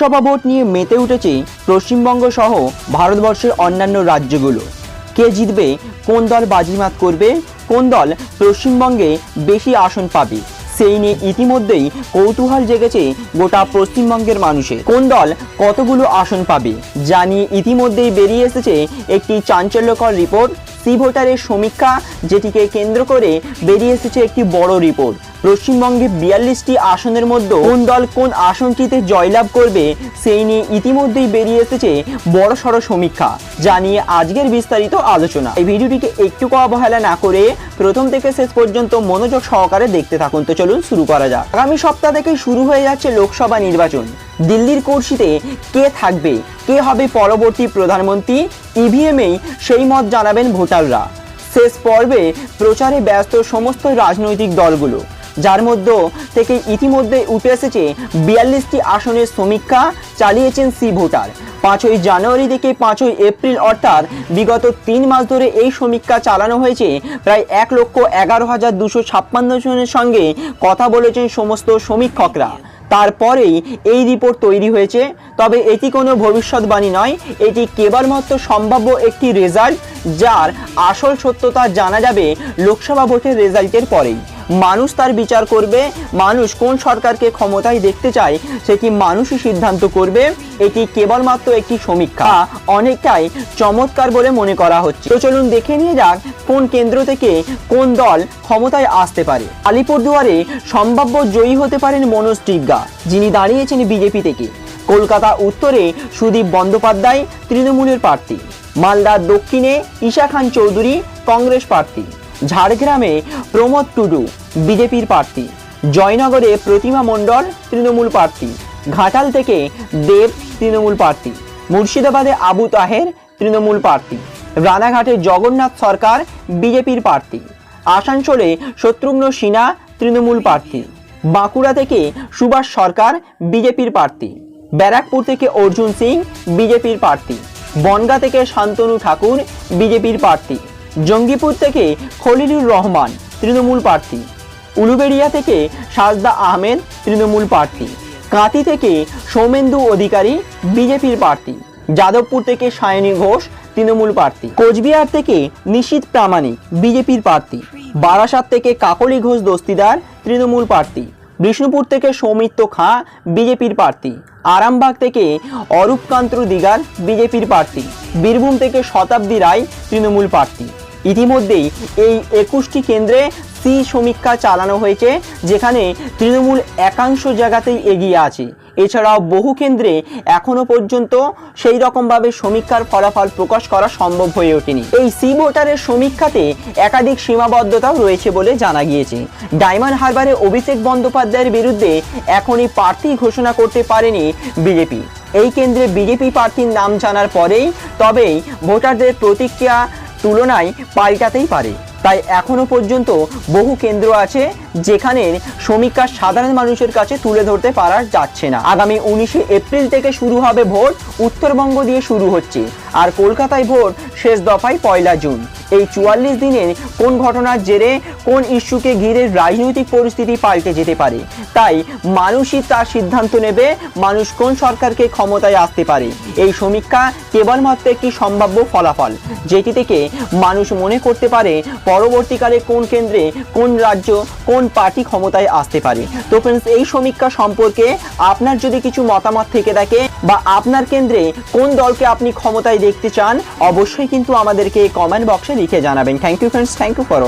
Lok Sabha vote নিয়ে মেতে উঠেছে পশ্চিমবঙ্গ সহ ভারতবর্ষের অন্যান্য রাজ্যগুলো। কে জিতবে, কোন দল বাজিমাত করবে, কোন দল পশ্চিমবঙ্গে বেশি আসন পাবে? সেই নিয়ে ইতিমধ্যেই কৌতূহল জেগেছে গোটা পশ্চিমবঙ্গের মানুষের। কোন দল কতগুলো আসন পাবে, যা নিয়ে ইতিমধ্যেই বেরিয়ে এসেছে একটি চাঞ্চল্যকর রিপোর্ট। সি ভোটারের সমীক্ষা, যেটিকে কেন্দ্র করে বেরিয়ে এসেছে একটি বড় রিপোর্ট। পশ্চিমবঙ্গে বিয়াল্লিশটি আসনের মধ্যে কোন দল কোন আসনটিতে জয়লাভ করবে, সেই নিয়ে ইতিমধ্যেই বেরিয়ে এসেছে বড় সড় সমীক্ষা, যা নিয়ে আজকের বিস্তারিত আলোচনা। এই ভিডিওটিকে একটু অবহেলা না করে প্রথম থেকে শেষ পর্যন্ত মনোযোগ সহকারে দেখতে থাকুন। তো চলুন শুরু করা যাক। আগামী সপ্তাহ থেকে শুরু হয়ে যাচ্ছে লোকসভা নির্বাচন। দিল্লির কুর্সিতে কে থাকবে, কে হবে পরবর্তী প্রধানমন্ত্রী? ইভিএমেই সেই মত জানাবেন ভোটাররা। শেষ পর্বে প্রচারে ব্যস্ত সমস্ত রাজনৈতিক দলগুলো। যার মধ্য থেকে ইতিমধ্যে উঠে এসেছে বিয়াল্লিশটি আসনের সমীক্ষা চালিয়েছেন সি ভোটার। পাঁচই জানুয়ারি থেকে পাঁচই এপ্রিল অর্থাৎ বিগত তিন মাস ধরে এই সমীক্ষা চালানো হয়েছে। প্রায় এক লক্ষ এগারো হাজার দুশো ছাপ্পান্ন জনের সঙ্গে কথা বলেছেন সমস্ত সমীক্ষকরা। তারপরেই এই রিপোর্ট তৈরি হয়েছে। তবে এটি কোনো ভবিষ্যৎবাণী নয়। এটি কেবলমাত্র সম্ভাব্য একটি রেজাল্ট, যার আসল সত্যতা জানা যাবে লোকসভা ভোটের রেজাল্টের পরেই। মানুষ তার বিচার করবে, মানুষ কোন সরকারকে ক্ষমতায় দেখতে চায় সেটি মানুষই সিদ্ধান্ত করবে? এটি কেবলমাত্র একটি সমীক্ষা। অনেকটাই চমৎকার বলে মনে করা হচ্ছে। তো চলুন দেখে নিয়ে যাক কোন কেন্দ্র থেকে কোন দল ক্ষমতায় আসতে পারে। আলিপুরদুয়ারে সম্ভাব্য জয়ী হতে পারেন মনোজ টিগ্গা যিনি দাঁড়িয়েছেন বিজেপি থেকে। কলকাতা উত্তরে সুদীপ বন্দ্যোপাধ্যায়, তৃণমূলের প্রার্থী। মালদার দক্ষিণে ঈশা খান চৌধুরী, কংগ্রেস প্রার্থী। ঝাড়গ্রামে প্রমোদ টুডু, বিজেপির প্রার্থী। জয়নগরে প্রতিমা মণ্ডল, তৃণমূল প্রার্থী। ঘাটাল থেকে দেব, তৃণমূল প্রার্থী। মুর্শিদাবাদে আবু তাহের, তৃণমূল প্রার্থী। রানাঘাটে জগন্নাথ সরকার, বিজেপির প্রার্থী। আসানসোলে শত্রুঘ্ন সিনহা, তৃণমূল প্রার্থী। বাঁকুড়া থেকে সুভাষ সরকার, বিজেপির প্রার্থী। ব্যারাকপুর থেকে অর্জুন সিং, বিজেপির প্রার্থী। বনগা থেকে শান্তনু ঠাকুর, বিজেপির প্রার্থী। জঙ্গিপুর থেকে খলিলুর রহমান, তৃণমূল প্রার্থী। উলুবেড়িয়া থেকে সাজদা আহমেদ, তৃণমূল প্রার্থী। কাঁতি থেকে সৌমেন্দু অধিকারী, বিজেপির প্রার্থী। যাদবপুর থেকে সায়নী ঘোষ, তৃণমূল প্রার্থী। কোচবিহার থেকে নিশীত প্রামাণিক, বিজেপির প্রার্থী। বারাসাত থেকে কাকলি ঘোষ দস্তিদার, তৃণমূল প্রার্থী। বিষ্ণুপুর থেকে সৌমিত্র খাঁ, বিজেপির প্রার্থী। আরামবাগ থেকে অরূপকান্ত দিগার, বিজেপির প্রার্থী। বীরভূম থেকে শতাব্দী রায়, তৃণমূল প্রার্থী। ইতিমধ্যেই এই একুশটি কেন্দ্রে সি সমীক্ষা চালানো হয়েছে, যেখানে তৃণমূল একাংশ জায়গাতেই এগিয়ে আছে। এছাড়াও বহু কেন্দ্রে এখনও পর্যন্ত সেই রকমভাবে সমীক্ষার ফলাফল প্রকাশ করা সম্ভব হয়ে ওঠেনি। এই সি ভোটারের সমীক্ষাতে একাধিক সীমাবদ্ধতাও রয়েছে বলে জানা গিয়েছে। ডায়মন্ড হারবারে অভিষেক বন্দ্যোপাধ্যায়ের বিরুদ্ধে এখনই প্রার্থী ঘোষণা করতে পারেনি বিজেপি। এই কেন্দ্রে বিজেপি প্রার্থীর নাম জানার পরেই তবেই ভোটারদের প্রতিক্রিয়া তুলনায় পাল্টাতেই পারে। তাই এখনও পর্যন্ত বহু কেন্দ্র আছে যেখানে সমীক্ষা সাধারণ মানুষের কাছে তুলে ধরতে পারা যাচ্ছে না। আগামী উনিশে এপ্রিল থেকে শুরু হবে ভোট, উত্তরবঙ্গ দিয়ে শুরু হচ্ছে। আর কলকাতায় ভোট শেষ দফায় পয়লা জুন। এই চুয়াল্লিশ দিনের কোন ঘটনার জেরে কোন ইস্যুকে ঘিরে রাজনৈতিক পরিস্থিতি পাল্টে যেতে পারে? তাই মানুষই তার সিদ্ধান্ত নেবে মানুষ কোন সরকারকে ক্ষমতায় আসতে পারে। এই সমীক্ষা কেবলমাত্র একটি সম্ভাব্য ফলাফল, যেটি থেকে মানুষ মনে করতে পারে পরবর্তীকালে কোন কেন্দ্রে কোন রাজ্য কোন পার্টি ক্ষমতায় আসতে পারে। তো ফ্রেন্ডস এই সমীক্ষা সম্পর্কে আপনার যদি কিছু মতামত থেকে থাকে বা আপনার কেন্দ্রে কোন দলকে আপনি ক্ষমতায় দেখতে চান, অবশ্যই কিন্তু আমাদেরকে কমেন্ট বক্সে লিখে জানাবেন। Thank you friends thank you for